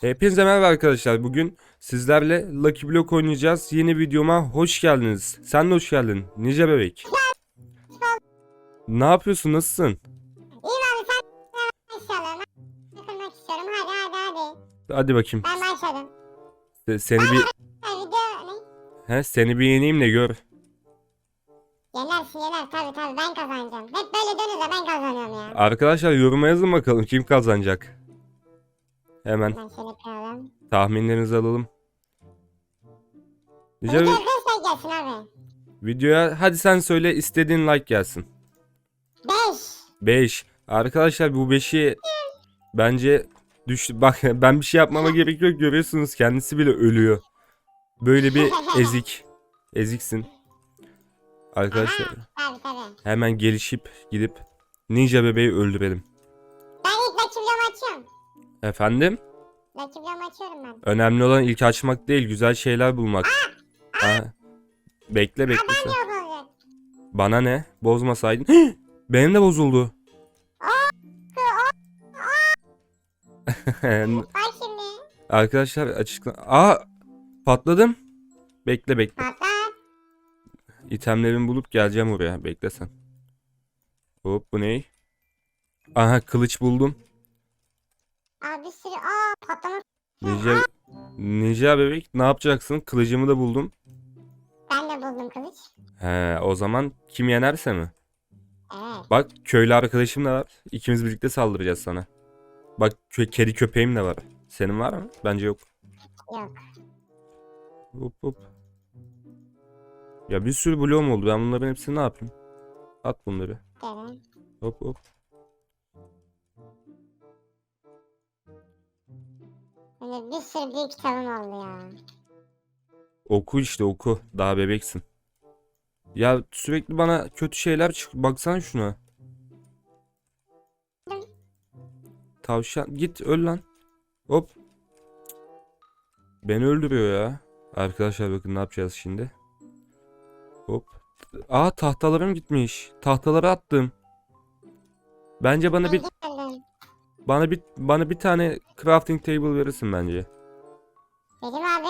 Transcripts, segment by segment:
Hepinize merhaba arkadaşlar. Bugün sizlerle Lucky Block oynayacağız. Yeni videoma hoş geldiniz. Sen de hoş geldin. Nice bebek. Ne yapıyorsun? Nasılsın? İyi abi sen başlayalım. Takılmak istiyorum. Hadi hadi hadi. Hadi bakayım. Ben başladım. Se- Seni bir he seni bir yeneyim de gör. Yenersin yener tabi tabi ben kazanacağım. Hep böyle dönünce ben kazanıyorum ya. Arkadaşlar yoruma yazın bakalım kim kazanacak. Hemen Ben şöyle kıralım. tahminlerinizi alalım. Nice Video be- arkadaşlar gelsin abi. videoya hadi sen söyle istediğin like gelsin. 5. 5. Arkadaşlar bu 5'i bence düştü. Bak ben bir şey yapmama gerek yok. Görüyorsunuz kendisi bile ölüyor. Böyle bir ezik. Eziksin. Arkadaşlar Tabi tabi. hemen gelişip gidip ninja bebeği öldürelim. Efendim? Rakibimi açıyorum ben. Önemli olan ilk açmak değil, güzel şeyler bulmak. Aha. Bekle bekle sen. Yok olacak. Bana ne? Bozmasaydın. Benim de bozuldu. Arkadaşlar açıkla... Aa! Patladım. Bekle bekle. Patlat. İtemlerimi bulup geleceğim oraya. Bekle sen. Hop bu ne? Aha kılıç buldum. Abi bir sürü. Aa patlamak. Ninja, ninja bebek ne yapacaksın? Kılıcımı da buldum. Ben de buldum kılıç. He o zaman kim yenerse mi? Evet. Bak köylü arkadaşım da var. İkimiz birlikte saldıracağız sana. Bak kö- kedi köpeğim de var. Senin var mı? Bence yok. Yok. Hop hop. Ya bir sürü bloğum oldu. Ben bunların hepsini ne yapayım? At bunları. Dene. Hop hop. Böyle bir sürü büyük kitabım oldu ya. Oku işte oku. Daha bebeksin. Ya sürekli bana kötü şeyler çık. Baksana şuna. Tavşan git öl lan. Hop. Beni öldürüyor ya. Arkadaşlar bakın ne yapacağız şimdi. Hop. Aa tahtalarım gitmiş. Tahtaları attım. Bence bana bir. Bana bir bana bir tane crafting table verirsin bence. Dedim abi.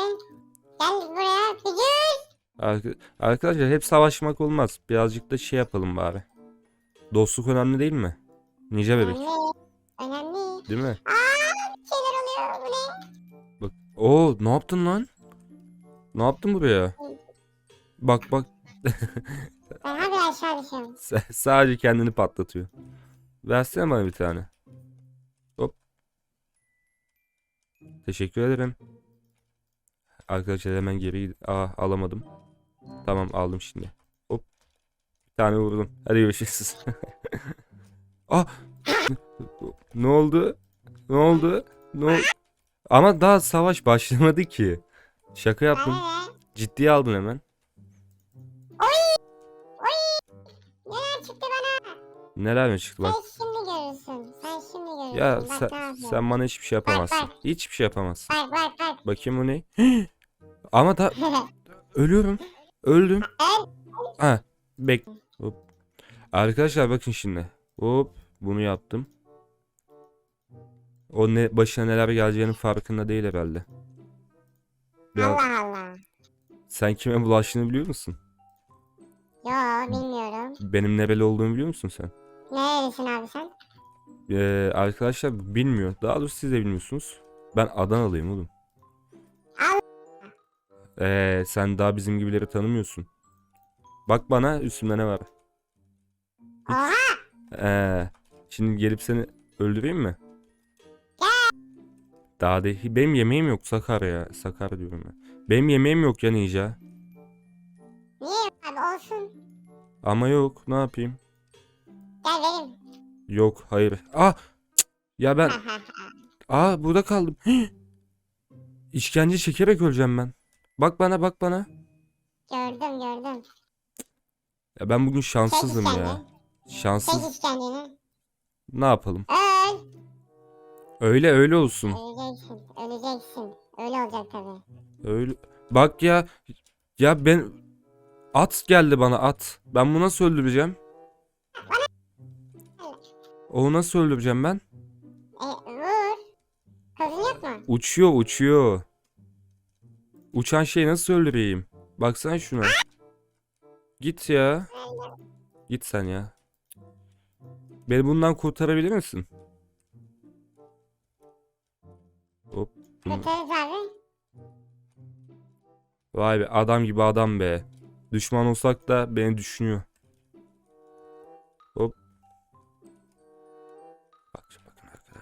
Gel buraya. Bir gül. Arka- Arkadaşlar hep savaşmak olmaz. Birazcık da şey yapalım bari. Dostluk önemli değil mi? Nice bebek, Önemli. Önemli. değil mi? Aa bir şeyler oluyor. Bu ne? Bak. Oo, ne yaptın lan? Ne yaptın buraya? Bak bak. Ben hadi aşağı düşüyorum. S- sadece kendini patlatıyor. Versene bana bir tane. Teşekkür ederim. Arkadaşlar hemen geri Aa alamadım. Tamam aldım şimdi. Hop. Bir tane vurdum. Hadi görüşürüz. Aa. ne oldu? Ne oldu? Ne oldu? Ama daha savaş başlamadı ki. Şaka yaptım. Ciddiye aldın hemen. Neler çıktı bana? Neler mi çıktı bak. Ya Bak sen, yapıyorum. sen bana hiçbir şey yapamazsın. bak. Hiçbir şey yapamazsın. Bak bak bak. Bakayım o ne? Ama da ölüyorum. Öldüm. Ha, bek. Hop. Arkadaşlar bakın şimdi. Hop, bunu yaptım. O ne başına neler geleceğinin farkında değil herhalde. Biraz, Allah Allah. sen kime bulaştığını biliyor musun? Yo bilmiyorum. Benim nereli olduğumu biliyor musun sen? Nerelisin abi sen? Ee, arkadaşlar bilmiyor. Daha doğrusu siz de bilmiyorsunuz. Ben Adanalıyım oğlum. Ee, sen daha bizim gibileri tanımıyorsun. Bak bana üstümde ne var. Ee, şimdi gelip seni öldüreyim mi? Daha değil. Benim yemeğim yok Sakar ya. Sakar diyorum ya. Benim yemeğim yok ya Ninja. Niye abi olsun. Ama yok. Ne yapayım? Gel vereyim. Yok. Hayır. Ah! Cık! Ya ben... Aa burada kaldım. İşkence çekerek öleceğim ben. Bak bana bak bana. gördüm gördüm. Ya ben bugün Çek şanssızım ya. işkence. Şanssız. Çek işkenceni. Ne yapalım? Öl. Öyle öyle olsun. Öleceksin. Öleceksin. Öyle olacak tabii. Öyle. Bak ya. Ya ben at geldi bana at. Ben bunu nasıl öldüreceğim? Onu nasıl öldüreceğim ben? E vur. Kızın yok mu? uçuyor uçuyor. Uçan şeyi nasıl öldüreyim? Baksana şuna. Git ya. Git sen ya. Beni bundan kurtarabilir misin? Hop. Bunu- Kurtarız abi. Vay be adam gibi adam be. Düşman olsak da beni düşünüyor.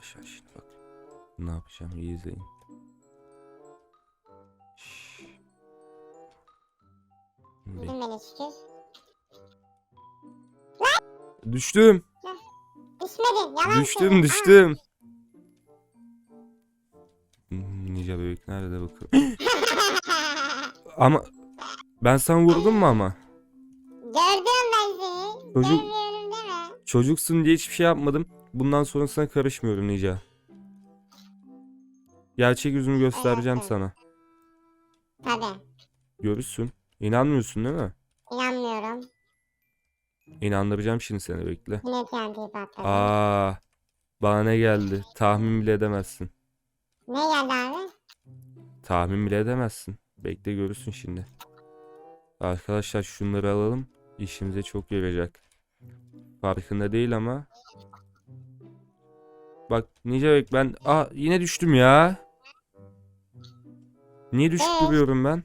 Arkadaşlar şimdi bak. Ne yapacağım iyi izleyin. Şükür. Düştüm. Düşmedin. Yalan Düştüm söylüyorsun. düştüm. Hmm, Ninja bebek nerede bakın. ama ben sana vurdum mu ama? Gördüm ben seni. Çocuk- deme. Çocuksun diye hiçbir şey yapmadım. Bundan sonrasına karışmıyorum Ninja. Gerçek yüzümü göstereceğim Evet, sana. Tabii. Görürsün. İnanmıyorsun değil mi? İnanmıyorum. İnandıracağım şimdi seni bekle. Yine TNT'yi patladı. Aa, bana ne geldi? Tahmin bile edemezsin. Ne geldi abi? Tahmin bile edemezsin. Bekle görürsün şimdi. Arkadaşlar şunları alalım. İşimize çok yarayacak. Farkında değil ama. Bak Ninja bek ben Aa, yine düştüm ya. Niye düşüp duruyorum ben?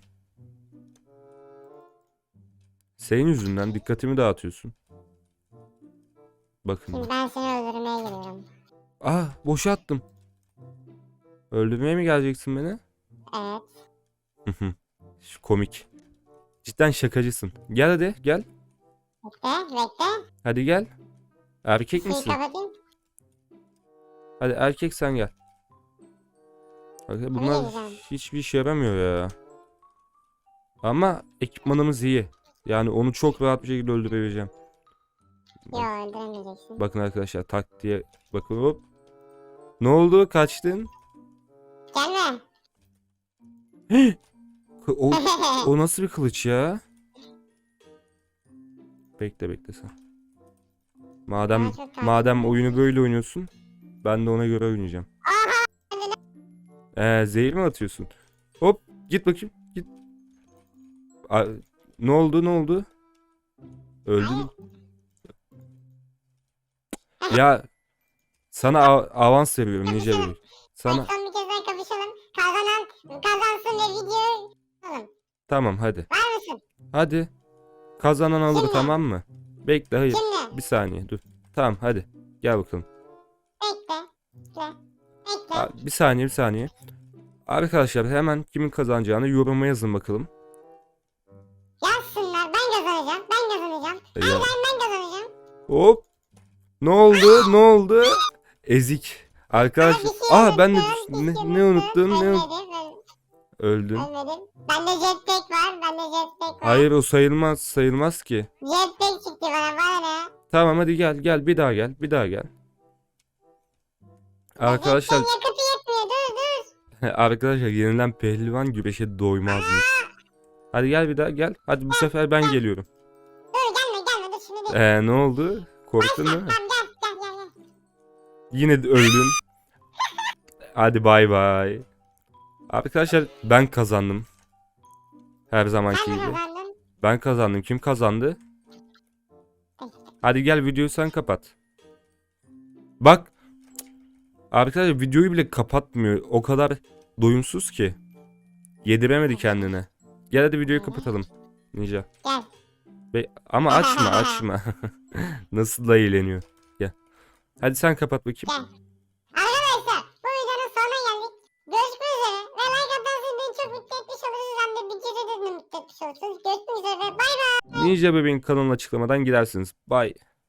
Senin yüzünden dikkatimi dağıtıyorsun. Bakın. Şimdi ben seni öldürmeye geliyorum. Aa boşa attım. Öldürmeye mi geleceksin beni? Evet. Şu komik. Cidden şakacısın. Gel hadi gel. Bekle bekle. Hadi gel. Erkek Şeyi misin? kapatayım. Hadi erkek sen gel. Bak, bunlar hiçbir işe yaramıyor ya. Ama ekipmanımız iyi. Yani onu çok rahat bir şekilde öldürebileceğim. Yok öldüremeyeceksin. Bakın arkadaşlar tak diye bakın hop. Ne oldu? Kaçtın? Gelme. O, o nasıl bir kılıç ya? Bekle bekle sen. Madem madem oyunu böyle oynuyorsun, ben de ona göre oynayacağım. Ee, zehir mi atıyorsun? Hop, git bakayım, git. A- ne oldu, ne oldu? Öldün. mü? Ya sana a- avans veriyorum Nice Bebek. Sana son bir kez daha kapışalım. Kazanan kazansın ve videoyu alalım. tamam hadi. Var mısın? Hadi. Kazanan alır Kimle? tamam mı? Bekle hayır. Kimle? Bir saniye dur. Tamam hadi. Gel bakalım. Bekle. Aa, Bir saniye bir saniye. Arkadaşlar hemen kimin kazanacağını yoruma yazın bakalım. Yazsınlar. Ben kazanacağım. Ben kazanacağım. Ya. Hayır ben, ben kazanacağım. Hop. Ne oldu? Ne oldu? Ezik. Arkadaşlar. bir şey Aa ben de bir şey ne, ne unuttun? Ne Ölmedim. Öldün. Ölmedim. Bende jetpack var. Bende jetpack var. Hayır o sayılmaz. Sayılmaz ki. Jetpack çıktı bana. Bana ne? Tamam hadi gel gel bir daha gel. Bir daha gel. Arkadaşlar Jetpack'in yakıtı yetmiyor. Dur dur. arkadaşlar yenilen pehlivan güreşe doymazmış. Hadi gel bir daha gel. Hadi bu sefer ben geliyorum. Dur gelme gelme. Dur şimdi değil. Ee ne oldu? Korktun mu? Tamam gel gel gel. gel. Yine de öldün. Hadi bay bay. Arkadaşlar ben kazandım. Her zamanki de gibi. Ben kazandım. Kim kazandı? Hadi gel videoyu sen kapat. Bak. Arkadaşlar videoyu bile kapatmıyor. O kadar doyumsuz ki. Yediremedi kendine. Gel hadi videoyu kapatalım. Ninja. Gel. Be ama açma açma. Nasıl da eğleniyor. Gel. Hadi sen kapat bakayım. Gel. Arkadaşlar bu videonun sonuna geldik. Görüşmek üzere. Ve like atarsanız beni çok mutlu etmiş olursunuz. Hem de bir kere de mutlu etmiş olursunuz. Görüşmek üzere. Bay bay. Ninja Bebeğin kanalına açıklamadan gidersiniz. Bye.